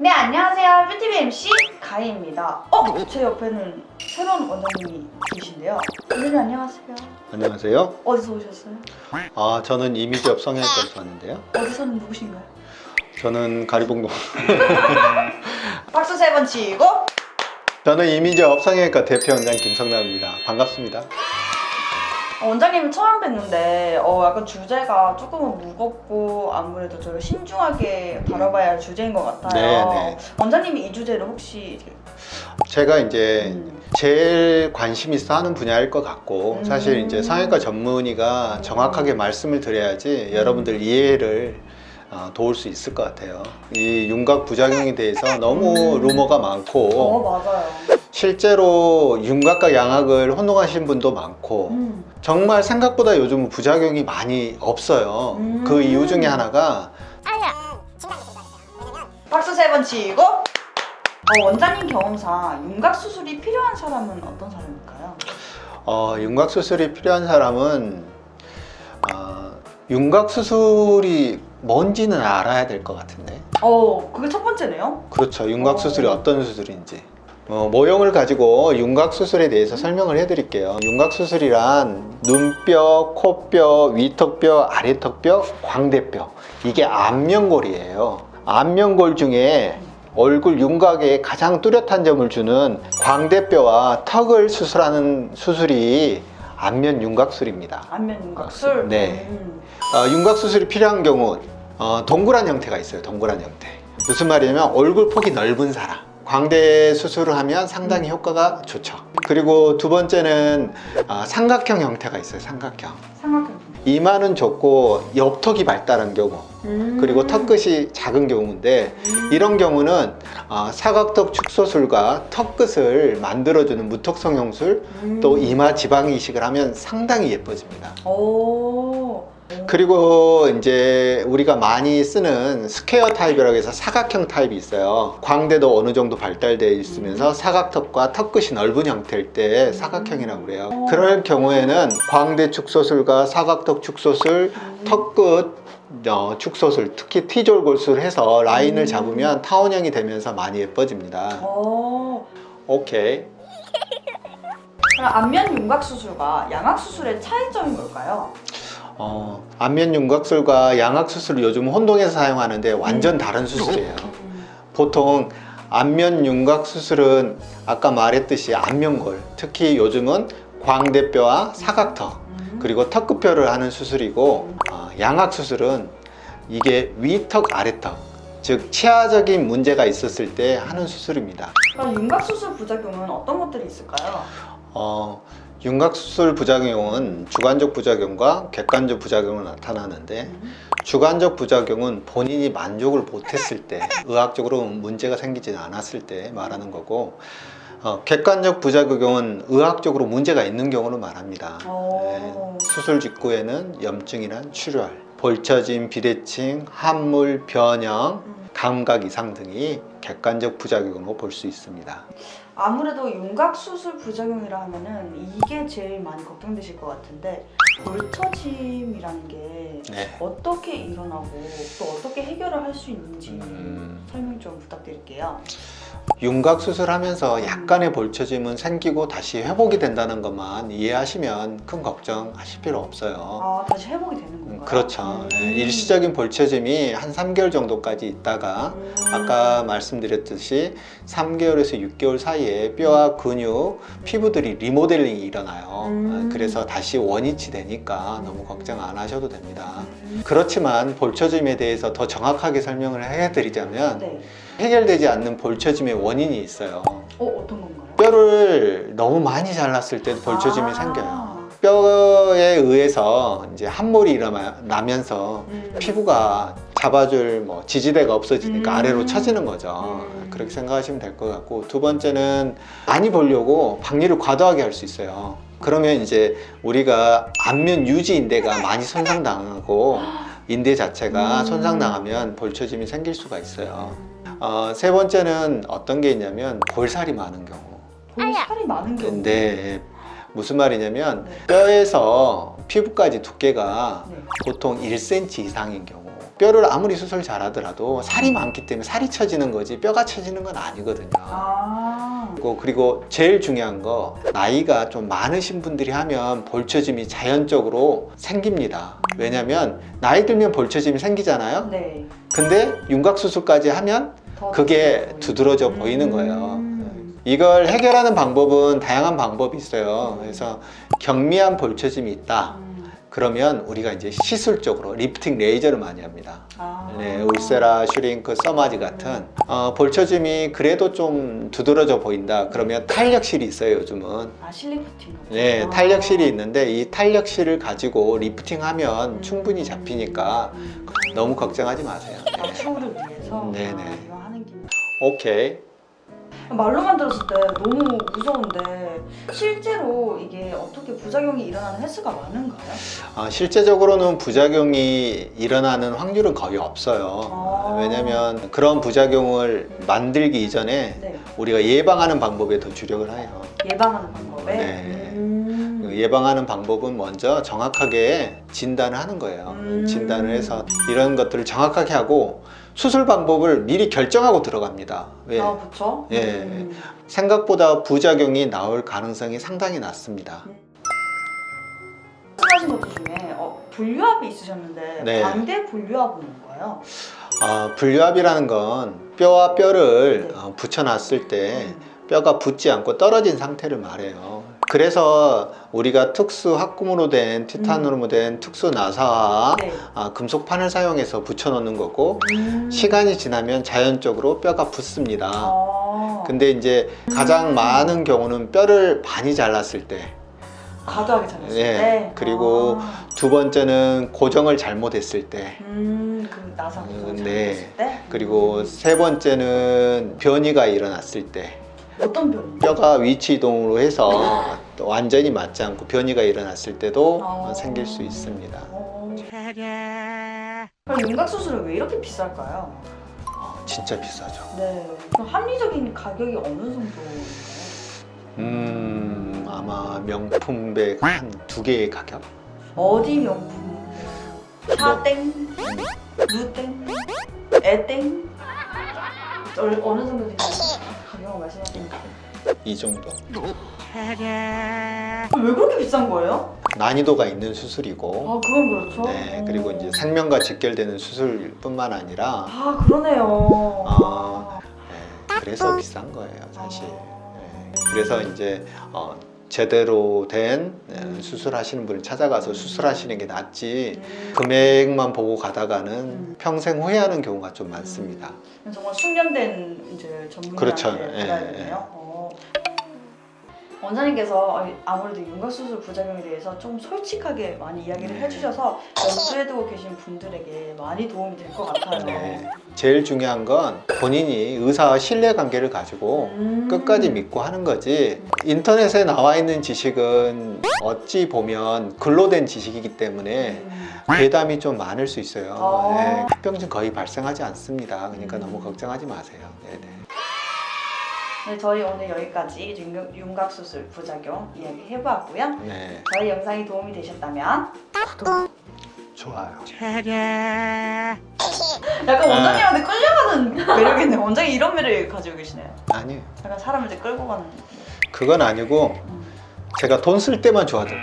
네 안녕하세요 뷰티비 MC 가희입니다 어? 제 옆에는 새로운 원장님이 계신데요 원장님 안녕하세요 안녕하세요. 어디서 오셨어요? 아, 저는 이미지업 성형외과에서 왔는데요. 어디서는 누구신가요? 저는 가리봉동. 박수 세 번 치고 저는 이미지업 성형외과 대표 원장 김성남입니다. 반갑습니다. 어, 원장님을 처음 뵀는데 어, 약간 주제가 조금은 무겁고 아무래도 저를 신중하게 다뤄봐야 할 주제인 것 같아요 네, 네. 원장님이 이 주제를 혹시 제가 이제 음, 제일 관심 있어 하는 분야일 것 같고 음. 사실 이제 성형외과 전문의가 정확하게 말씀을 드려야지 여러분들 이해를 어, 도울 수 있을 것 같아요. 이 윤곽 부작용에 대해서 너무 음. 루머가 많고 어 맞아요 실제로 윤곽과 양악을 혼동하신 분도 많고 음. 정말 생각보다 요즘 부작용이 많이 없어요. 음. 그 이유 중에 하나가 박수 세 번 치고 어, 원장님 경험상 윤곽 수술이 필요한 사람은 어떤 사람일까요? 어, 윤곽 수술이 필요한 사람은 어, 윤곽 수술이 뭔지는 알아야 될 것 같은데. 어 그게 첫 번째네요 그렇죠. 윤곽 어. 수술이 어떤 수술인지. 어, 모형을 가지고 윤곽 수술에 대해서 설명을 해드릴게요. 윤곽 수술이란 눈뼈, 코뼈, 위턱뼈, 아래턱뼈, 광대뼈. 이게 안면골이에요. 안면골 중에 얼굴 윤곽에 가장 뚜렷한 점을 주는 광대뼈와 턱을 수술하는 수술이 안면 윤곽술입니다. 안면 윤곽술 네. 음. 어, 윤곽 수술이 필요한 경우 어, 동그란 형태가 있어요. 동그란 형태. 무슨 말이냐면 얼굴 폭이 넓은 사람. 광대 수술을 하면 상당히 효과가 좋죠. 그리고 두 번째는 어, 삼각형 형태가 있어요. 삼각형. 삼각형 이마는 좁고 옆턱이 발달한 경우 음. 그리고 턱끝이 작은 경우인데 음. 이런 경우는 어, 사각턱 축소술과 턱끝을 만들어주는 무턱 성 형술 음. 또 이마 지방 이식을 하면 상당히 예뻐집니다. 오. 그리고 이제 우리가 많이 쓰는 스퀘어 타입이라고 해서 사각형 타입이 있어요. 광대도 어느 정도 발달되어 있으면서 사각턱과 턱끝이 넓은 형태일 때 사각형이라고 그래요. 그럴 경우에는 광대 축소술과 사각턱 축소술, 턱끝 어, 축소술, 특히 T졸 골술 해서 라인을 음. 잡으면 타원형이 되면서 많이 예뻐집니다. 오. 오케이. 그럼 안면 윤곽 수술과 양악 수술의 차이점이 뭘까요? 어, 안면 윤곽술과 양악 수술을 요즘 혼동해서 사용하는데 완전 다른 수술이에요. 음. 보통 안면 윤곽 수술은 아까 말했듯이 안면골, 특히 요즘은 광대뼈와 사각턱, 음. 그리고 턱끝뼈를 하는 수술이고 어, 양악 수술은 이게 위턱, 아래턱, 즉 치아적인 문제가 있었을 때 하는 수술입니다. 그럼 윤곽 수술 부작용은 어떤 것들이 있을까요? 어, 윤곽 수술 부작용은 주관적 부작용과 객관적 부작용으로 나타나는데 음. 주관적 부작용은 본인이 만족을 못했을 때, 의학적으로 문제가 생기지 않았을 때 말하는 거고, 어, 객관적 부작용은 의학적으로 문제가 있는 경우를 말합니다. 오. 수술 직후에는 염증이나 출혈, 볼처짐, 비대칭, 함물, 변형, 음. 감각 이상 등이 객관적 부작용으로 볼 수 있습니다. 아무래도 윤곽 수술 부작용이라 하면은 이게 제일 많이 걱정되실 것 같은데 볼처짐이라는 게 네. 어떻게 일어나고 또 어떻게 해결을 할 수 있는지 음. 설명 좀 부탁드릴게요. 윤곽 수술하면서 약간의 볼처짐은 생기고 다시 회복이 된다는 것만 이해하시면 큰 걱정하실 필요 없어요. 아 다시 회복이 되는 건가요? 음, 그렇죠. 음. 네, 일시적인 볼처짐이 한 3개월 정도까지 있다가 음. 아까 말씀드렸듯이 3개월에서 6개월 사이에 뼈와 근육, 피부들이 리모델링이 일어나요. 음. 어, 그래서 다시 원위치 되니까 너무 걱정 안 하셔도 됩니다. 음. 그렇지만 볼처짐에 대해서 더 정확하게 설명을 해드리자면 네. 해결되지 않는 볼처짐의 원인이 있어요. 어 어떤 건가요? 뼈를 너무 많이 잘랐을 때도 볼처짐이 아. 생겨요. 뼈에 의해서 이제 함몰이 일어나면서 음. 피부가 잡아줄 뭐 지지대가 없어지니까 음. 아래로 처지는 거죠. 음. 그렇게 생각하시면 될 것 같고 두 번째는 많이 보려고 박리를 과도하게 할 수 있어요. 그러면 이제 우리가 안면 유지 인대가 많이 손상당하고 인대 자체가 음. 손상당하면 볼처짐이 생길 수가 있어요. 어, 세 번째는 어떤 게 있냐면 볼살이 많은 경우. 볼살이 많은 경우. 근데 무슨 말이냐면 네. 뼈에서 피부까지 두께가 네. 보통 1cm 이상인 경우 뼈를 아무리 수술 잘하더라도 살이 많기 때문에 살이 처지는 거지 뼈가 처지는 건 아니거든요. 아. 그리고, 그리고 제일 중요한 거 나이가 좀 많으신 분들이 하면 볼처짐이 자연적으로 생깁니다. 왜냐면 나이 들면 볼처짐이 생기잖아요. 네. 근데 윤곽 수술까지 하면 더 그게 두드러져 보이는. 보이는 거예요. 음. 이걸 해결하는 방법은 다양한 방법이 있어요. 그래서 경미한 볼처짐이 있다. 음. 그러면 우리가 이제 시술적으로 리프팅 레이저를 많이 합니다. 아. 네, 울세라, 슈링크, 써마지 같은 어, 볼처짐이 그래도 좀 두드러져 보인다. 그러면 탄력실이 있어요, 요즘은. 아 실리프팅. 네, 아. 탄력실이 있는데 이 탄력실을 가지고 리프팅하면 음. 충분히 잡히니까 음. 너무 걱정하지 마세요. 네. 맞춤을 위해서 네 네. 아, 이거 하는 게 오케이. 말로만 들었을 때 너무 무서운데 실제로 이게 어떻게 부작용이 일어나는 횟수가 많은가요? 아, 실제적으로는 부작용이 일어나는 확률은 거의 없어요. 아. 왜냐면 그런 부작용을 만들기 이전에 네. 우리가 예방하는 방법에 더 주력을 해요. 예방하는 방법에. 네. 음. 그 예방하는 방법은 먼저 정확하게 진단을 하는 거예요. 음. 진단을 해서 이런 것들을 정확하게 하고 수술 방법을 미리 결정하고 들어갑니다. 왜? 아 그렇죠. 예. 생각보다 부작용이 나올 가능성이 상당히 낮습니다. 말씀하신 것들 중에 어, 분류압이 있으셨는데 네. 광대 분류압은 뭔가요? 아, 분류압이라는 건 뼈와 뼈를 네. 어, 붙여놨을 때 음. 뼈가 붙지 않고 떨어진 상태를 말해요. 그래서 우리가 특수 합금으로 된 티탄으로 된 특수 나사와 네. 아, 금속판을 사용해서 붙여놓는 거고 음. 시간이 지나면 자연적으로 뼈가 붙습니다. 아. 근데 이제 가장 많은 경우는 뼈를 많이 잘랐을 때, 과도하게 잘랐을 네. 때. 그리고 아. 두 번째는 고정을 잘못했을 때, 음, 그 나사 고정 음, 잘못했을 네. 때. 그리고 세 번째는 변이가 일어났을 때, 어떤 변이? 뼈가 위치 이동으로 해서 또 완전히 맞지 않고 변이가 일어났을 때도 아. 생길 수 있습니다. 어. 그럼 윤곽 수술은 왜 이렇게 비쌀까요? 어, 진짜 비싸죠. 네. 그럼 합리적인 가격이 어느 정도인가요? 음, 아마 명품백 한 두 개의 가격? 어디 명품? 사땡, 루땡, 애땡? 어, 어느 정도 되나요? 이 정도. 왜 그렇게 비싼 거예요? 난이도가 있는 수술이고, 아 그건 그렇죠 네, 어. 그리고 이제 생명과 직결되는 수술뿐만 아니라 아 그러네요 아. 네, 그래서 비싼 거예요, 사실. 네, 그래서 이제 어, 제대로 된 네, 수술하시는 분을 찾아가서 수술하시는 게 낫지 음. 금액만 보고 가다가는 음. 평생 후회하는 경우가 좀 많습니다. 정말 숙련된 이제 그렇죠. 전문의한테 예, 받아야겠네요. 어. 원장님께서 아무래도 윤곽 수술 부작용에 대해서 좀 솔직하게 많이 이야기를 네. 해주셔서 염두에 두고 계신 분들에게 많이 도움이 될 것 같아요. 네. 제일 중요한 건 본인이 의사와 신뢰 관계를 가지고 음. 끝까지 믿고 하는 거지 인터넷에 나와 있는 지식은 어찌 보면 글로 된 지식이기 때문에 음. 괴담이 좀 많을 수 있어요. 아. 네, 합병증 거의 발생하지 않습니다. 그러니까 음. 너무 걱정하지 마세요. 네네. 네, 저희 오늘 여기까지 윤곽, 윤곽 수술 부작용 이야기 해보았고요. 네, 저희 영상이 도움이 되셨다면 좋아요. 약간 아. 원장님한테 끌려가는 매력이네. 원장이 이런 매력을 가지고 계시네요. 아니요. 약간 사람을 이제 끌고 가는. 그건 아니고 음. 제가 돈 쓸 때만 좋아져.